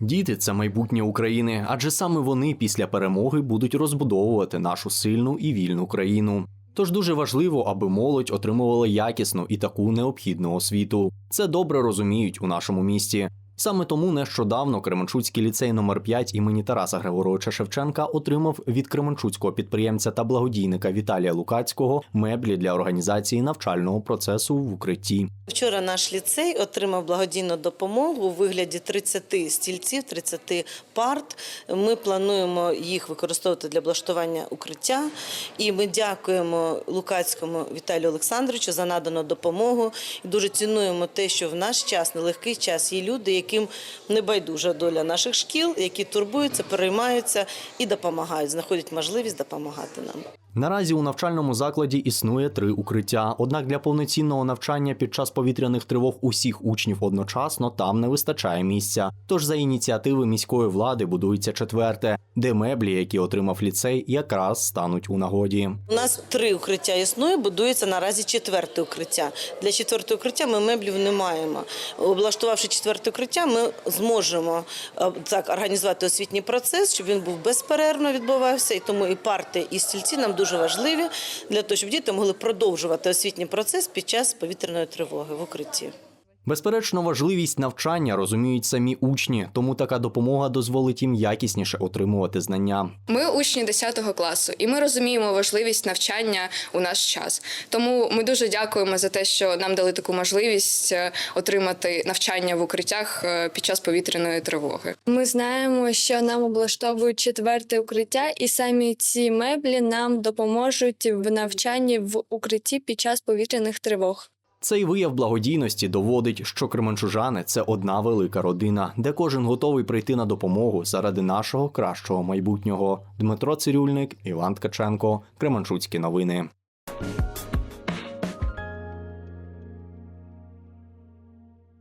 Діти це майбутнє України, адже саме вони після перемоги будуть розбудовувати нашу сильну і вільну країну. Тож дуже важливо, аби молодь отримувала якісну і таку необхідну освіту. Це добре розуміють у нашому місті. Саме тому нещодавно Кременчуцький ліцей номер 5 імені Тараса Григоровича Шевченка отримав від кременчуцького підприємця та благодійника Віталія Лукацького меблі для організації навчального процесу в укритті. Вчора наш ліцей отримав благодійну допомогу у вигляді 30 стільців, 30 парт. Ми плануємо їх використовувати для облаштування укриття. І ми дякуємо Лукацькому Віталію Олександровичу за надану допомогу. Дуже цінуємо те, що в наш час, нелегкий час, є люди, яким не байдужа доля наших шкіл, які турбуються, переймаються і допомагають, знаходять можливість допомагати нам. Наразі у навчальному закладі існує три укриття. Однак для повноцінного навчання під час повітряних тривог усіх учнів одночасно там не вистачає місця. Тож за ініціативи міської влади будується четверте, де меблі, які отримав ліцей, якраз стануть у нагоді. У нас три укриття існує, будується наразі четверте укриття. Для четвертого укриття ми меблів не маємо. Облаштувавши четверте укриття, ми зможемо е, так організувати освітній процес, щоб він був безперервно відбувався. І тому і парти, і стільці нам дуже важливі для того, щоб діти могли продовжувати освітній процес під час повітряної тривоги в укритті. Безперечно, важливість навчання розуміють самі учні, тому така допомога дозволить їм якісніше отримувати знання. Ми учні 10 класу, і ми розуміємо важливість навчання у наш час. Тому ми дуже дякуємо за те, що нам дали таку можливість е, отримати навчання в укриттях е, під час повітряної тривоги. Ми знаємо, що нам облаштовують четверте укриття, і самі ці меблі нам допоможуть в навчанні в укритті під час повітряних тривог. Цей вияв благодійності доводить, що кременчужани це одна велика родина, де кожен готовий прийти на допомогу заради нашого кращого майбутнього. Дмитро Цирюльник, Іван Ткаченко, Кременчуцькі новини.